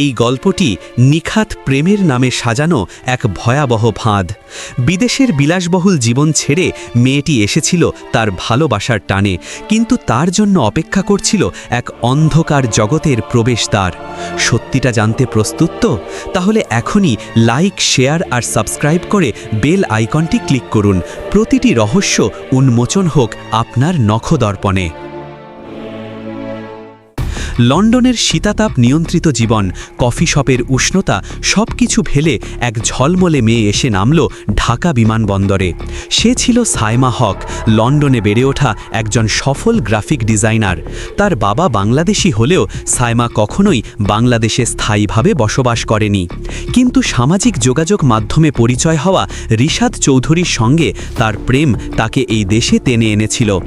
এই গল্পটি নিখাত প্রেমের নামে সাজানো এক ভয়াবহ ফাঁদ। বিদেশের বিলাসবহুল জীবন ছেড়ে মেয়েটি এসেছিল তার ভালোবাসার টানে, কিন্তু তার জন্য অপেক্ষা করছিল এক অন্ধকার জগতের প্রবেশদ্বার। সত্যিটা জানতে প্রস্তুত তো? তাহলে এখনই লাইক, শেয়ার আর সাবস্ক্রাইব করে বেল আইকনটি ক্লিক করুন। প্রতিটি রহস্য উন্মোচন হোক আপনার নখদর্পণে। লন্ডনের শীতাতাপ নিয়ন্ত্রিত জীবন, কফি শপের উষ্ণতা সব কিছু ফেলে এক ঝলমলে মেয়ে এসে নামল ঢাকা বিমানবন্দরে। সে ছিল সাইমা হক, লন্ডনে বেড়ে ওঠা একজন সফল গ্রাফিক ডিজাইনার। তার বাবা বাংলাদেশি হলেও সাইমা কখনোই বাংলাদেশে স্থায়ীভাবে বসবাস করেনি। কিন্তু সামাজিক যোগাযোগ মাধ্যমে পরিচয় হওয়া রিশাদ চৌধুরীর সঙ্গে তার প্রেম তাকে এই দেশে টেনে এনেছিল।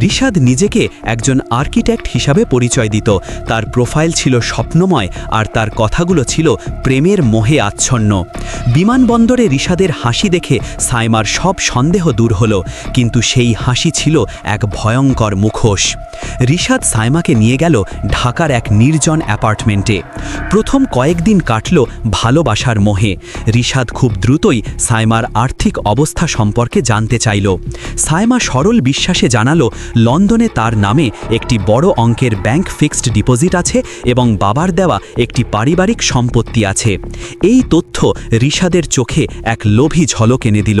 রিশাদ নিজেকে একজন আর্কিটেক্ট হিসাবে পরিচয় দিত তার প্রোফাইল ছিল স্বপ্নময় আর তার কথাগুলো ছিল প্রেমের মোহে আচ্ছন্ন। বিমানবন্দরে রিশাদের হাসি দেখে সাইমার সব সন্দেহ দূর হলো, কিন্তু সেই হাসি ছিল এক ভয়ঙ্কর মুখোশ। রিশাদ সাইমাকে নিয়ে গেল ঢাকার এক নির্জন অ্যাপার্টমেন্টে। প্রথম কয়েকদিন কাটল ভালোবাসার মোহে। রিশাদ খুব দ্রুতই সাইমার আর্থিক অবস্থা সম্পর্কে জানতে চাইল। সাইমা সরল বিশ্বাসে জানালো, লন্ডনে তার নামে একটি বড় অঙ্কের ব্যাংক ফিক্সড ডিপোজিট আছে এবং বাবার দেওয়া একটি পারিবারিক সম্পত্তি আছে। এই তথ্য রিশাদের চোখে এক লোভী ঝলক এনে দিল।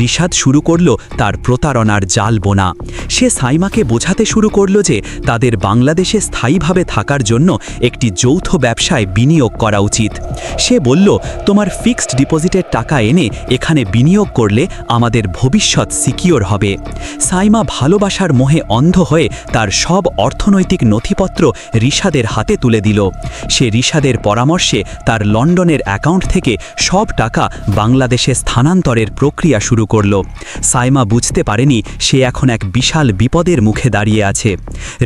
রিশাদ শুরু করল তার প্রতারণার জাল বোনা। সে সাইমাকে বোঝাতে শুরু করল যে তাদের বাংলাদেশে স্থায়ীভাবে থাকার জন্য একটি যৌথ ব্যবসায় বিনিয়োগ করা উচিত। সে বলল, তোমার ফিক্সড ডিপোজিটের টাকা এনে এখানে বিনিয়োগ করলে আমাদের ভবিষ্যৎ সিকিওর হবে। সাইমা ভালোবাসার মোহে অন্ধ হয়ে তার সব অর্থনৈতিক নথিপত্র রিশাদের হাতে তুলে দিল। সে রিশাদের পরামর্শে তার লন্ডনের অ্যাকাউন্ট থেকে সব টাকা বাংলাদেশে স্থানান্তরের প্রক্রিয়া শুরু করল। সাইমা বুঝতে পারেনি সে এখন এক বিশাল বিপদের মুখে দাঁড়িয়ে আছে।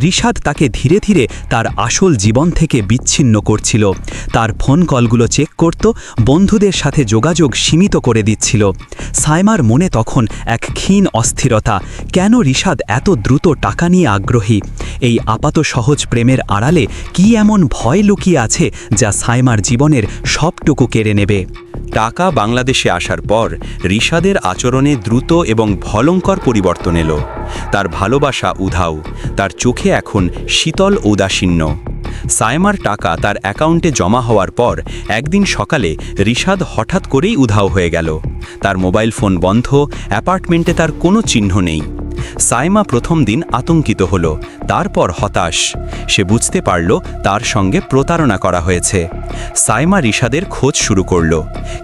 রিশাদ তাকে ধীরে ধীরে তার আসল জীবন থেকে বিচ্ছিন্ন করছিল। তার ফোন কলগুলো চেক করত, বন্ধুদের সাথে যোগাযোগ সীমিত করে দিচ্ছিল। সাইমার মনে তখন এক ক্ষীণ অস্থিরতা, কেন রিশাদ এত দ্রুত টাকা নিয়ে আগ্রহী? এই আপাত সহজ প্রেমের আড়ালে কি এমন ভয় লুকিয়ে আছে যা সাইমার জীবনের সবটুকু কেড়ে নেবে? টাকা বাংলাদেশে আসার পর রিশাদের আচরণে দ্রুত এবং ভলঙ্কর পরিবর্তন এলো। তার ভালোবাসা উধাও, তার চোখে এখন শীতল ঔদাসীন্য সায়মার টাকা তার অ্যাকাউন্টে জমা হওয়ার পর একদিন সকালে রিশাদ হঠাৎ করেই উধাও হয়ে গেল। তার মোবাইল ফোন বন্ধ, অ্যাপার্টমেন্টে তার কোনো চিহ্ন নেই। সাইমা প্রথম দিন আতঙ্কিত হল, তারপর হতাশ। সে বুঝতে পারল তার সঙ্গে প্রতারণা করা হয়েছে। সাইমা রিশাদের খোঁজ শুরু করল,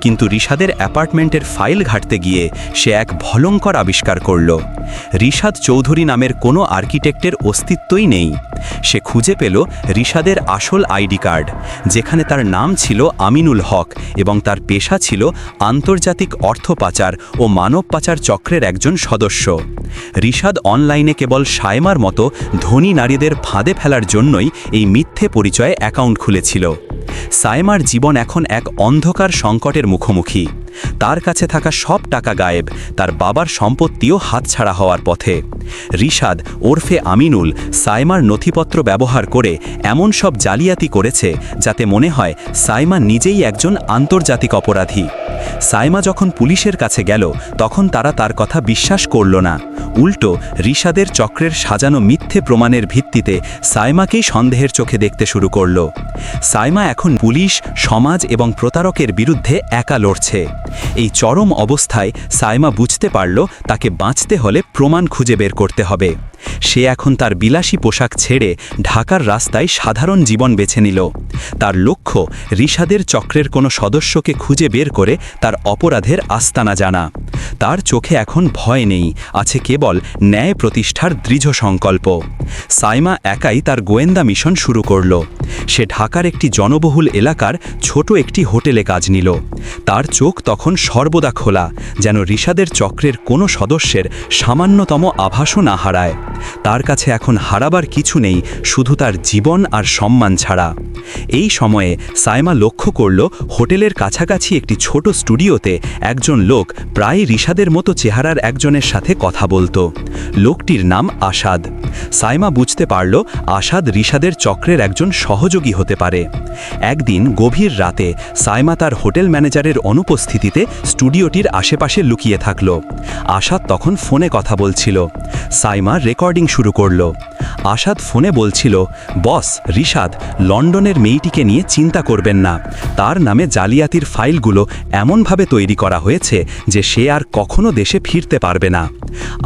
কিন্তু রিশাদের অ্যাপার্টমেন্টের ফাইল ঘাটতে গিয়ে সে এক ভয়ঙ্কর আবিষ্কার করল। রিশাদ চৌধুরী নামের কোনো আর্কিটেক্টের অস্তিত্বই নেই। সে খুঁজে পেল রিশাদের আসল আইডি কার্ড, যেখানে তার নাম ছিল আমিনুল হক এবং তার পেশা ছিল আন্তর্জাতিক অর্থ পাচার ও মানব পাচার চক্রের একজন সদস্য। রিশাদ অনলাইনে কেবল সায়মার মতো ধনী নারীদের ফাঁদে ফেলার জন্যই এই মিথ্যে পরিচয়ে অ্যাকাউন্ট খুলেছিল। সায়মার জীবন এখন এক অন্ধকার সংকটের মুখোমুখি। তার কাছে থাকা সব টাকা গায়েব, তার বাবার সম্পত্তিও হাতছাড়া হওয়ার পথে। রিশাদ ওরফে আমিনুল সাইমার নথিপত্র ব্যবহার করে এমন সব জালিয়াতি করেছে যাতে মনে হয় সাইমা নিজেই একজন আন্তর্জাতিক অপরাধী। সাইমা যখন পুলিশের কাছে গেল, তখন তারা তার কথা বিশ্বাস করল না। উল্টো রিশাদের চক্রের সাজানো মিথ্যে প্রমাণের ভিত্তিতে সাইমাকেই সন্দেহের চোখে দেখতে শুরু করল। সাইমা এখন পুলিশ, সমাজ এবং প্রতারকের বিরুদ্ধে একা লড়ছে। এই চরম অবস্থায় সাইমা বুঝতে পারল তাকে বাঁচতে হলে প্রমাণ খুঁজে বের করতে হবে। সে এখন তার বিলাসী পোশাক ছেড়ে ঢাকার রাস্তায় সাধারণ জীবন বেছে নিল। তার লক্ষ্য রিশাদের চক্রের কোনো সদস্যকে খুঁজে বের করে তার অপরাধের আস্তানা জানা। তার চোখে এখন ভয় নেই, আছে কেবল ন্যায় প্রতিষ্ঠার দৃঢ় সংকল্প। সাইমা একাই তার গোয়েন্দা মিশন শুরু করল। সে ঢাকার একটি জনবহুল এলাকার ছোট একটি হোটেলে কাজ নিল। তার চোখ তখন সর্বদা খোলা, যেন ঋষাদের চক্রের কোনো সদস্যের সামান্যতম আভাসও না হারায়। তার কাছে এখন হারাবার কিছু নেই, শুধু তার জীবন আর সম্মান ছাড়া। এই সময়ে সাইমা লক্ষ্য করল, হোটেলের কাছাকাছি একটি ছোট স্টুডিওতে একজন লোক প্রায় রিশাদের মতো চেহারার একজনের সাথে কথা বলতো। লোকটির নাম আসাদ সাইমা বুঝতে পারল আসাদ রিশাদের চক্রের একজন সহযোগী হতে পারে। একদিন গভীর রাতে সাইমা তার হোটেল ম্যানেজারের অনুপস্থিতিতে স্টুডিওটির আশেপাশে লুকিয়ে থাকল। আসাদ তখন ফোনে কথা বলছিল। সাইমা রেকর্ডিং শুরু করল। আসাদ ফোনে বলছিল, বস, রিশাদ, লন্ডনের মেয়েটিকে নিয়ে চিন্তা করবেন না। তার নামে জালিয়াতির ফাইলগুলো এমনভাবে তৈরি করা হয়েছে যে সে আর কখনো দেশে ফিরতে পারবে না।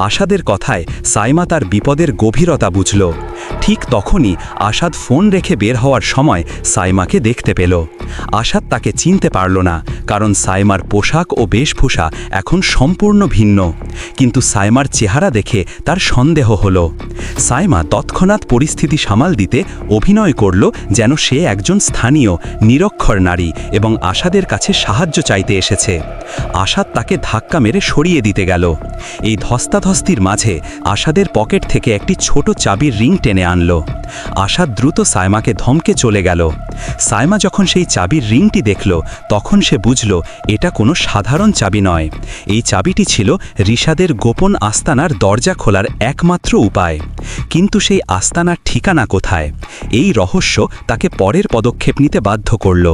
আসাদের কথায় সাইমা তার বিপদের গভীরতা বুঝল। ঠিক তখনই আসাদ ফোন রেখে বের হওয়ার সময় সাইমাকে দেখতে পেল। আসাদ তাকে চিনতে পারল না, কারণ সাইমার পোশাক ও বেশভূষা এখন সম্পূর্ণ ভিন্ন। কিন্তু সাইমার চেহারা দেখে তার সন্দেহ হল। সাইমা তৎক্ষণাৎ পরিস্থিতি সামাল দিতে অভিনয় করল যেন সে একজন স্থানীয়, নিরক্ষর নারী এবং আসাদের কাছে সাহায্য চাইতে এসেছে। আসাদ তাকে ধাক্কা মেরে সরিয়ে দিতে গেল। এই ধস্তাধস্তির মাঝে আশাদের পকেট থেকে একটি ছোট চাবির রিং টেনে আনল। আসাদ দ্রুত সাইমাকে ধমকে চলে গেল। সাইমা যখন সেই চাবির রিংটি দেখল, তখন সে বুঝল, এটা কোনো সাধারণ চাবি নয়। এই চাবিটি ছিল রিশাদের গোপন আস্তানার দরজা খোলার একমাত্র উপায়। কিন্তু সেই আস্তানার ঠিকানা কোথায়? এই রহস্য তাকে পরের পদক্ষেপ নিতে বাধ্য করল।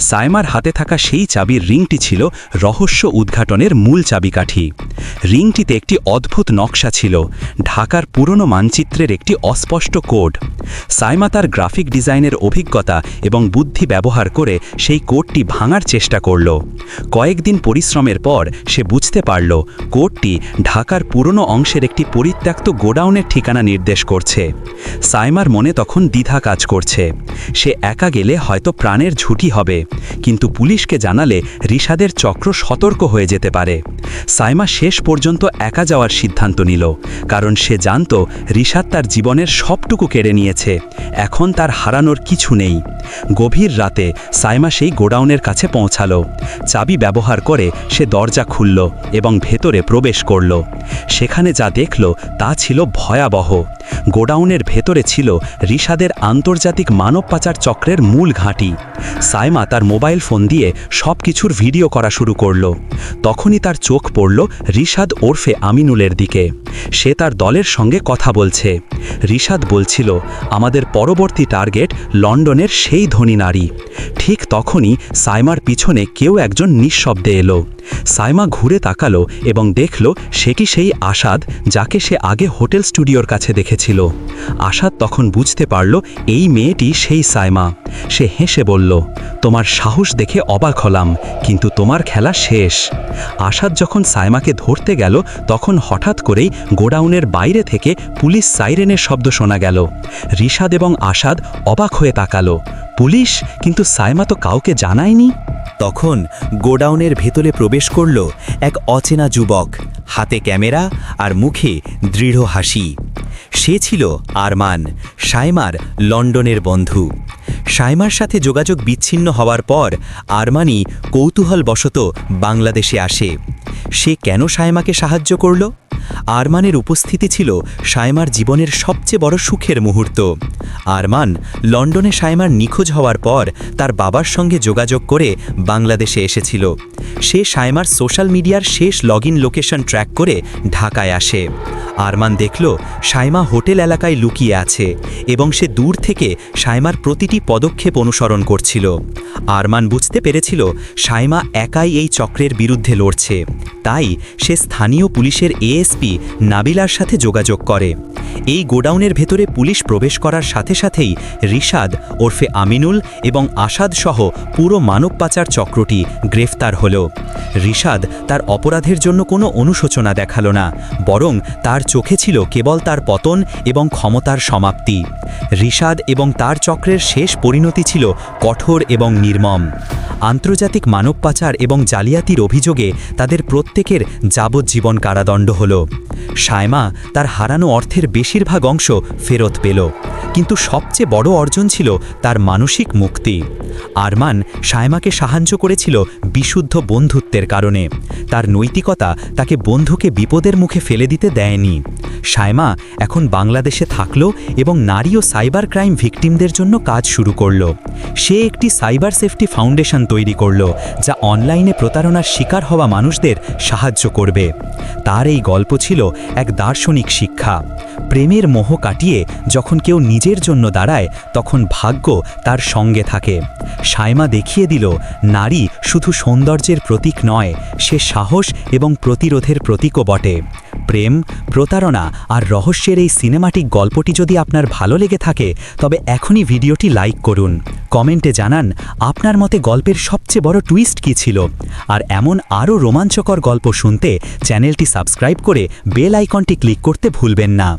সাইমার হাতে থাকা সেই চাবির রিংটি ছিল রহস্য উদ্ঘাটনের মূল চাবিকাঠি। রিংটিতে একটি অদ্ভুত নকশা ছিল, ঢাকার পুরনো মানচিত্রের একটি অস্পষ্ট কোড। সাইমা তার গ্রাফিক ডিজাইনের অভিজ্ঞতা এবং বুদ্ধি ব্যবহার করে সেই কোডটি ভাঙার চেষ্টা করল। কয়েকদিন পরিশ্রমের পর সে বুঝতে পারল, কোডটি ঢাকার পুরনো অংশের একটি পরিত্যক্ত গোডাউনের ঠিকানা নির্দেশ করছে। সাইমার মনে তখন দ্বিধা কাজ করছে। সে একা গেলে হয়তো প্রাণের ঝুঁকি হবে। কিন্তু পুলিশকে জানালে রিশাদের চক্র সতর্ক হয়ে যেতে পারে। সাইমা শেষ পর্যন্ত একা যাওয়ার সিদ্ধান্ত নিল, কারণ সে জানত রিশাদ তার জীবনের সবটুকু কেড়ে নিয়েছে। এখন তার হারানোর কিছু নেই। গভীর রাতে সাইমা সেই গোডাউনের কাছে পৌঁছালো। চাবি ব্যবহার করে সে দরজা খুলল এবং ভেতরে প্রবেশ করল। সেখানে যা দেখল তা ছিল ভয়াবহ। গোডাউনের ভেতরে ছিল রিশাদের আন্তর্জাতিক মানব পাচার চক্রের মূল ঘাঁটি। সাইমা তার মোবাইল ফোন দিয়ে সব কিছুর ভিডিও করা শুরু করল। তখনই তার চোখ পড়ল রিশাদ ওরফে আমিনুলের দিকে। সে তার দলের সঙ্গে কথা বলছে। রিশাদ বলছিল, আমাদের পরবর্তী টার্গেট লন্ডনের সেই ধনী নারী। ঠিক তখনই সাইমার পিছনে কেউ একজন নিঃশব্দে এলো। সাইমা ঘুরে তাকালো এবং দেখল সে কি সেই আসাদ যাকে সে আগে হোটেল স্টুডিওর কাছে দেখেছিল। আসাদ তখন বুঝতে পারল এই মেয়েটি সেই সাইমা। সে হেসে বলল, তোমার সাহস দেখে অবাক হলাম, কিন্তু তোমার খেলা শেষ। আসাদ যখন সাইমাকে ধরতে গেল, তখন হঠাৎ করেই গোডাউনের বাইরে থেকে পুলিশ সাইরেনের শব্দ শোনা গেল। রিশাদ এবং আসাদ অবাক হয়ে তাকালো। পুলিশ কিন্তু সাইমা তো কাউকে জানায়নি? তখন গোডাউনের ভেতরে প্রবেশ করল এক অচেনা যুবক। হাতে ক্যামেরা আর মুখে দৃঢ় হাসি। সে ছিল আরমান, সাইমার লন্ডনের বন্ধু। সাইমার সাথে যোগাযোগ বিচ্ছিন্ন হওয়ার পর আরমানি কৌতূহলবশত বাংলাদেশে আসে। সে কেন সাইমাকে সাহায্য করল? আরমানের উপস্থিতি ছিল সাইমার জীবনের সবচেয়ে বড় সুখের মুহূর্ত। আরমান লন্ডনে সাইমার নিখোঁজ হওয়ার পর তার বাবার সঙ্গে যোগাযোগ করে বাংলাদেশে এসেছিল। সে সাইমার সোশ্যাল মিডিয়ার শেষ লগ লোকেশন ট্র্যাক করে ঢাকায় আসে। আরমান দেখল সাইমা হোটেল এলাকায় লুকিয়ে আছে এবং সে দূর থেকে সাইমার প্রতিটি পদক্ষেপ অনুসরণ করছিল। আরমান বুঝতে পেরেছিল সাইমা একাই এই চক্রের বিরুদ্ধে লড়ছে। তাই সে স্থানীয় পুলিশের এএসপি নাবিলার সাথে যোগাযোগ করে। এই গোডাউনের ভেতরে পুলিশ প্রবেশ করার সাথে সাথেই রিশাদ, ওরফে আমিনুল এবং আসাদ সহ পুরো মানব পাচার চক্রটি গ্রেফতার হল। রিশাদ তার অপরাধের জন্য কোনো অনুশোচনা দেখাল না, বরং তার চোখে ছিল কেবল তার পতন এবং ক্ষমতার সমাপ্তি। রিশাদ এবং তার চক্রের শেষ পরিণতি ছিল কঠোর এবং নির্মম। আন্তর্জাতিক মানব পাচার এবং জালিয়াতির অভিযোগে তাদের প্রত্যেকের যাবজ্জীবন কারাদণ্ড হল। সায়মা তার হারানো অর্থের বেশিরভাগ অংশ ফেরত পেল। কিন্তু সবচেয়ে বড় অর্জন ছিল তার মানসিক মুক্তি। আরমান সায়মাকে সাহায্য করেছিল বিশুদ্ধ বন্ধুত্বের কারণে। তার নৈতিকতা তাকে বন্ধুকে বিপদের মুখে ফেলে দিতে দেয়নি। সায়মা এখন বাংলাদেশে থাকল এবং নারী ও সাইবার ক্রাইম ভিকটিমদের জন্য কাজ শুরু করল। সে একটি সাইবার সেফটি ফাউন্ডেশন তৈরি করল, যা অনলাইনে প্রতারণার শিকার হওয়া মানুষদের সাহায্য করবে। তার এই গল্প ছিল এক দার্শনিক শিক্ষা। প্রেমের মোহ কাটিয়ে যখন কেউ নিজের জন্য দাঁড়ায়, তখন ভাগ্য তার সঙ্গে থাকে। সায়মা দেখিয়ে দিল, নারী শুধু সৌন্দর্যের প্রতীক নয়, সে সাহস এবং প্রতিরোধের প্রতীকও বটে। প্রেম, প্রতারণা আর রহস্যের এই সিনেমাটিক গল্পটি যদি আপনার ভালো লেগে থাকে, তবে এখনই ভিডিওটি লাইক করুন। কমেন্টে জানান, আপনার মতে গল্পের সবচেয়ে বড় টুইস্ট কী ছিল? আর এমন আরও রোমাঞ্চকর গল্প শুনতে চ্যানেলটি সাবস্ক্রাইব করে বেল আইকনটি ক্লিক করতে ভুলবেন না।